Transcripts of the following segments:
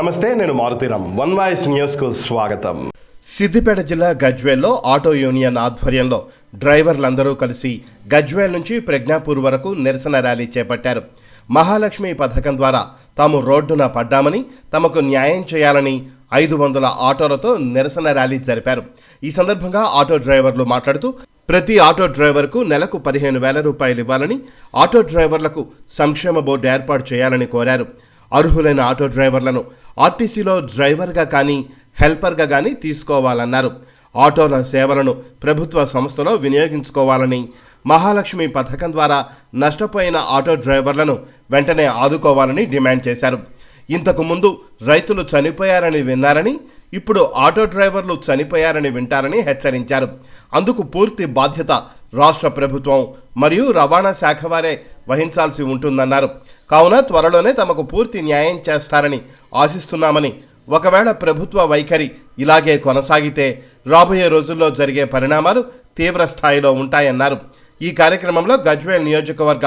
నమస్తే నేను Maruthi Ram one voice న్యూస్కు స్వాగతం. సిద్దిపేట జిల్లా గజ్వేల్లో ఆటో యూనియన్ ఆధ్వర్యంలో డ్రైవర్లందరూ కలిసి గజ్వేల్ నుంచి ప్రజ్ఞాపూర్ వరకు నిరసన ర్యాలీ చేపట్టారు. మహాలక్ష్మి పథకం ద్వారా తాము రోడ్డున పడ్డామని తమకు న్యాయం చేయాలని ఐదు వందల ఆటోలతో నిరసన ర్యాలీ జరిపారు. ఈ సందర్భంగా ఆటో డ్రైవర్లు మాట్లాడుతూ ప్రతి ఆటో డ్రైవర్కు నెలకు పదిహేను వేల రూపాయలు ఇవ్వాలని ఆటో డ్రైవర్లకు సంక్షేమ బోర్డు ఏర్పాటు చేయాలని కోరారు. అర్హులైన ఆటో డ్రైవర్లను ఆర్టీసీలో డ్రైవర్గా కానీ హెల్పర్గా కానీ తీసుకోవాలన్నారు. ఆటోల సేవలను ప్రభుత్వ సంస్థలో వినియోగించుకోవాలని మహాలక్ష్మి పథకం ద్వారా నష్టపోయిన ఆటో డ్రైవర్లను వెంటనే ఆదుకోవాలని డిమాండ్ చేశారు. ఇంతకు ముందు రైతులు చనిపోయారని విన్నారని ఇప్పుడు ఆటో డ్రైవర్లు చనిపోయారని వింటారని హెచ్చరించారు. అందుకు పూర్తి బాధ్యత రాష్ట్ర ప్రభుత్వం మరియు రవాణా శాఖ వారే వహించాల్సి ఉంటుందన్నారు. కావున త్వరలోనే తమకు పూర్తి న్యాయం చేస్తారని ఆశిస్తున్నామని ఒకవేళ ప్రభుత్వ వైఖరి ఇలాగే కొనసాగితే రాబోయే రోజుల్లో జరిగే పరిణామాలు తీవ్ర స్థాయిలో ఉంటాయన్నారు. ఈ కార్యక్రమంలో గజ్వేల్ నియోజకవర్గ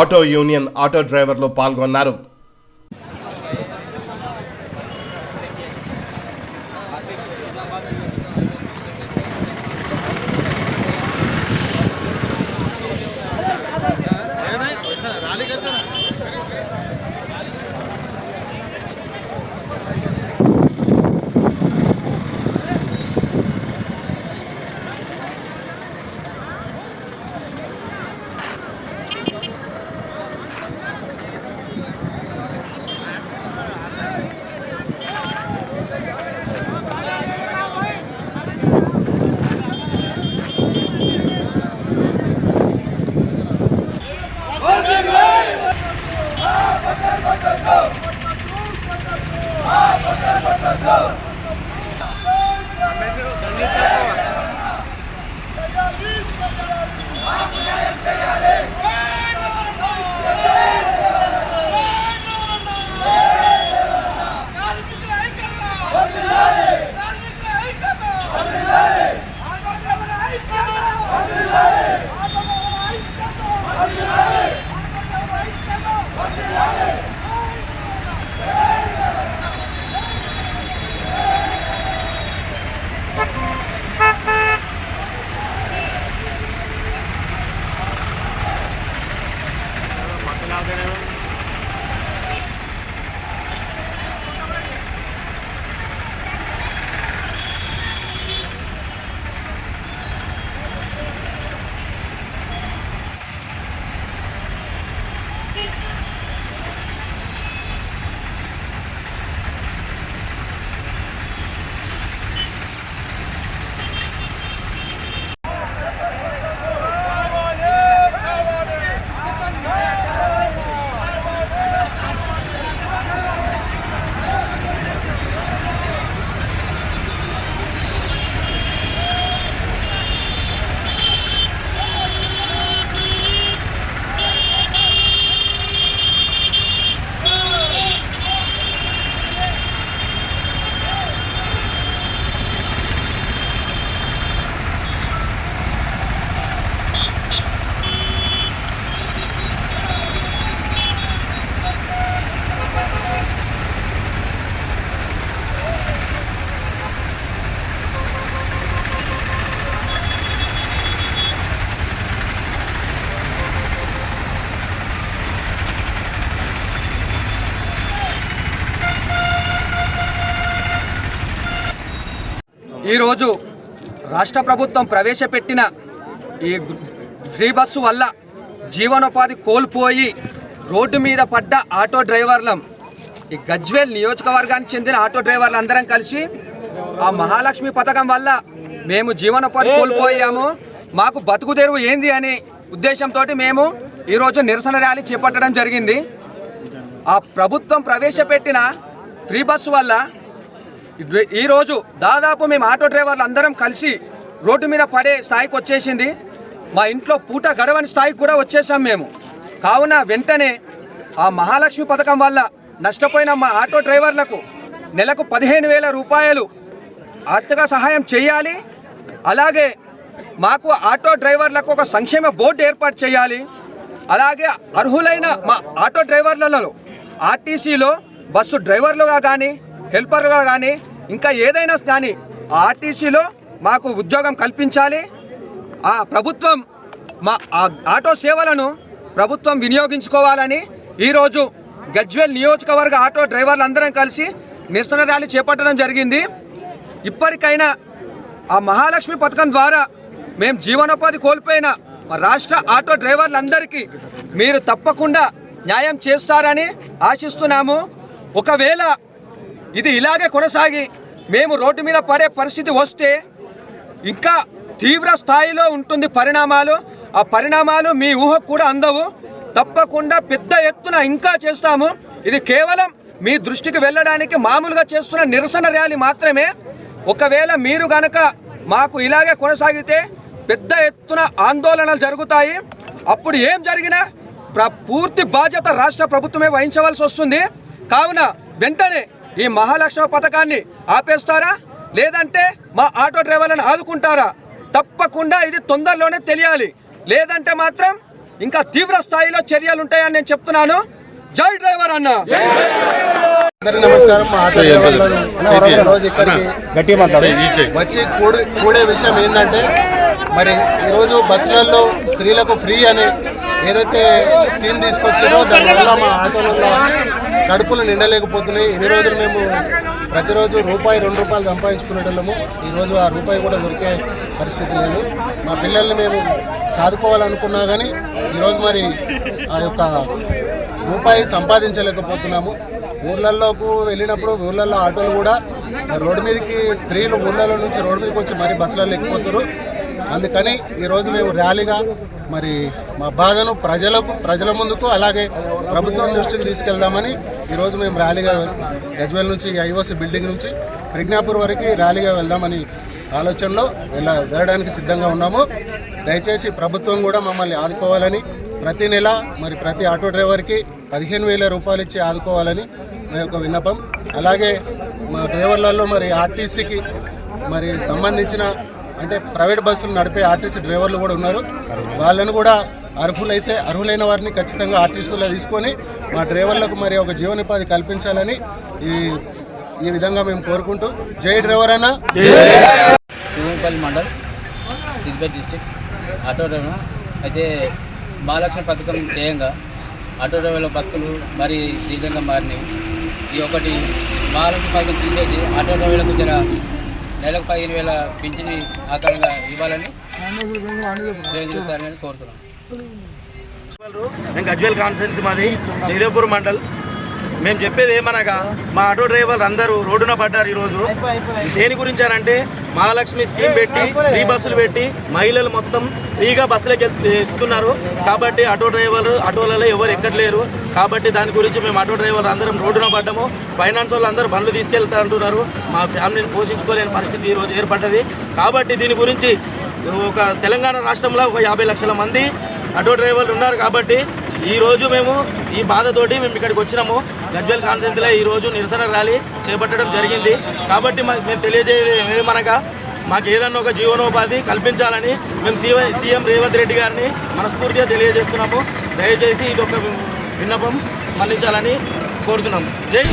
ఆటో యూనియన్ ఆటో డ్రైవర్లు పాల్గొన్నారు. ఈరోజు రాష్ట్ర ప్రభుత్వం ప్రవేశపెట్టిన ఈ ఫ్రీ బస్సు వల్ల జీవనోపాధి కోల్పోయి రోడ్డు మీద పడ్డ ఆటో డ్రైవర్లం ఈ గజ్వేల్ నియోజకవర్గానికి చెందిన ఆటో డ్రైవర్లు అందరం కలిసి ఆ మహాలక్ష్మి పథకం వల్ల మేము జీవనోపాధి కోల్పోయాము. మాకు బతుకు తెరువు ఏంది అనే ఉద్దేశంతో మేము ఈరోజు నిరసన ర్యాలీ చేపట్టడం జరిగింది. ఆ ప్రభుత్వం ప్రవేశపెట్టిన ఫ్రీ బస్సు వల్ల ఈరోజు దాదాపు మేము ఆటో డ్రైవర్లు అందరం కలిసి రోడ్డు మీద పడే స్థాయికి వచ్చేసింది. మా ఇంట్లో పూట గడవని స్థాయికి కూడా వచ్చేసాం మేము. కావున వెంటనే ఆ మహాలక్ష్మి పథకం వల్ల నష్టపోయిన మా ఆటో డ్రైవర్లకు నెలకు పదిహేను వేల రూపాయలు ఆర్థిక సహాయం చేయాలి. అలాగే మాకు ఆటో డ్రైవర్లకు ఒక సంక్షేమ బోర్డు ఏర్పాటు చేయాలి. అలాగే అర్హులైన మా ఆటో డ్రైవర్లలో ఆర్టీసీలో బస్సు డ్రైవర్లుగా కానీ హెల్పర్లుగా కానీ ఇంకా ఏదైనా కానీ ఆర్టీసీలో మాకు ఉద్యోగం కల్పించాలి. ఆ ప్రభుత్వం మా ఆ ఆటో సేవలను ప్రభుత్వం వినియోగించుకోవాలని ఈరోజు గజ్వేల్ నియోజకవర్గ ఆటో డ్రైవర్లు అందరం కలిసి నిరసన ర్యాలీ చేపట్టడం జరిగింది. ఇప్పటికైనా ఆ మహాలక్ష్మి పథకం ద్వారా మేము జీవనోపాధి కోల్పోయిన మా రాష్ట్ర ఆటో డ్రైవర్లందరికీ మీరు తప్పకుండా న్యాయం చేస్తారని ఆశిస్తున్నాము. ఒకవేళ ఇది ఇలాగే కొనసాగి మేము రోడ్డు మీద పడే పరిస్థితి వస్తే ఇంకా తీవ్ర స్థాయిలో ఉంటుంది పరిణామాలు. ఆ పరిణామాలు మీ ఊహకు కూడా అందవు. తప్పకుండా పెద్ద ఎత్తున ఇంకా చేస్తాము. ఇది కేవలం మీ దృష్టికి వెళ్ళడానికి మామూలుగా చేస్తున్న నిరసన ర్యాలీ మాత్రమే. ఒకవేళ మీరు గనక మాకు ఇలాగే కొనసాగితే పెద్ద ఎత్తున ఆందోళనలు జరుగుతాయి. అప్పుడు ఏం జరిగినా ప్ర- పూర్తి బాధ్యత రాష్ట్ర ప్రభుత్వమే వహించవలసి వస్తుంది. కావున వెంటనే ఈ మహాలక్ష్మి పథకాన్ని ఆపేస్తారా? లేదంటే మా ఆటో డ్రైవర్లను ఆదుకుంటారా? తప్పకుండా ఇది తొందరలోనే తెలియాలి. లేదంటే మాత్రం ఇంకా తీవ్ర స్థాయిలో చర్యలు ఉంటాయని నేను చెప్తున్నాను. జై డ్రైవర్ అన్న! అందరికీ నమస్కారం వచ్చి కూడి కూడే విషయం ఏంటంటే మరి ఈరోజు బస్సులలో స్త్రీలకు ఫ్రీ అని ఏదైతే స్కీమ్ తీసుకొచ్చారో దానివల్ల మా ఆటోలలో కడుపులు నిండలేకపోతున్నాయి. ఎన్ని రోజులు మేము ప్రతిరోజు రూపాయి రెండు రూపాయలు సంపాదించుకునేటోళ్ళము. ఈరోజు ఆ రూపాయి కూడా దొరికే పరిస్థితి లేదు. మా పిల్లల్ని మేము సాదుకోవాలనుకున్నా కానీ ఈరోజు మరి ఆ యొక్క రూపాయి సంపాదించలేకపోతున్నాము. ఊళ్ళల్లోకి వెళ్ళినప్పుడు ఊళ్ళల్లో ఆటోలు కూడా రోడ్డు మీదకి స్త్రీలు ఊర్లలో నుంచి రోడ్డు మీదకి వచ్చి మరి బస్సులలో ఎక్కిపోతున్నారు అందుకని ఈరోజు మేము ర్యాలీగా మరి మా బాధను ప్రజలకు ప్రజల ముందుకు అలాగే ప్రభుత్వం దృష్టికి తీసుకెళ్దామని ఈరోజు మేము ర్యాలీగా యజ్వేల్ నుంచి ఐఓసి బిల్డింగ్ నుంచి ప్రజ్ఞాపూర్ వరకు ర్యాలీగా వెళ్దామని ఆలోచనలో వెళ్ళ వెళ్ళడానికి సిద్ధంగా ఉన్నాము. దయచేసి ప్రభుత్వం కూడా మమ్మల్ని ఆదుకోవాలని ప్రతి నెల మరి ప్రతి ఆటో డ్రైవర్కి పదిహేను వేల రూపాయలు ఇచ్చి ఆదుకోవాలని మా యొక్క విన్నపం. అలాగే మా డ్రైవర్లలో మరి ఆర్టీసీకి మరి సంబంధించిన అంటే ప్రైవేట్ బస్సులు నడిపే ఆర్టీసీ డ్రైవర్లు కూడా ఉన్నారు. వాళ్ళను కూడా అర్హులైతే అర్హులైన వారిని ఖచ్చితంగా ఆర్టీసీలో తీసుకొని మా డ్రైవర్లకు మరి ఒక జీవనోపాధి కల్పించాలని ఈ ఈ విధంగా మేము కోరుకుంటూ జై డ్రైవర్ అన్న. Shivampalli mandal Siddipet district auto driver. అయితే మహాలక్ష్మి పథకం చేయంగా ఆటో డ్రైవర్ల బతుకులు మరి తీవ్రంగా మారినాయి. ఈ ఒకటి మహాలక్ష్మి పథకం తీసేసి ఆటో డ్రైవర్లకు జర నెలకు పదిహేను వేల పింఛని ఆకారంగా ఇవ్వాలని కోరుతున్నాను మేము గజ్వేల్ కాన్స్టెన్సీ మాది జయదేవ్పూర్ మండల్. మేము చెప్పేది ఏమనగా మా ఆటో డ్రైవర్లు అందరూ రోడ్డున పడ్డారు ఈరోజు. దేని గురించి అనంటే మహాలక్ష్మి స్కీమ్ పెట్టి ఫ్రీ బస్సులు పెట్టి మహిళలు మొత్తం ఫ్రీగా బస్సులకు వెళ్- ఎక్కుతున్నారు. కాబట్టి ఆటో డ్రైవర్లు ఆటోలలో ఎవరు ఎక్కట్లేరు. కాబట్టి దాని గురించి మేము ఆటో డ్రైవర్లు అందరం రోడ్డున పడ్డాము. ఫైనాన్స్ వాళ్ళు అందరూ బండ్లు తీసుకెళ్తా అంటున్నారు మా ఫ్యామిలీని పోషించుకోలేని పరిస్థితి ఈరోజు ఏర్పడ్డది. కాబట్టి దీని గురించి ఒక తెలంగాణ రాష్ట్రంలో ఒక యాభై లక్షల మంది ఆటో డ్రైవర్లు ఉన్నారు కాబట్టి ఈరోజు మేము ఈ బాధతోటి మేము ఇక్కడికి వచ్చినాము. గజ్వేల్ కాన్ఫరెన్స్లో ఈ రోజు నిరసన ర్యాలీ చేపట్టడం జరిగింది. కాబట్టి మాకు మేము తెలియజేయడం ఏమనగా మాకు ఏదన్నా ఒక జీవనోపాధి కల్పించాలని మేము సీఎం సీఎం రేవంత్ రెడ్డి గారిని మనస్ఫూర్తిగా తెలియజేస్తున్నాము. దయచేసి ఇది ఒక విన్నపం మన్నించాలని కోరుతున్నాము. జై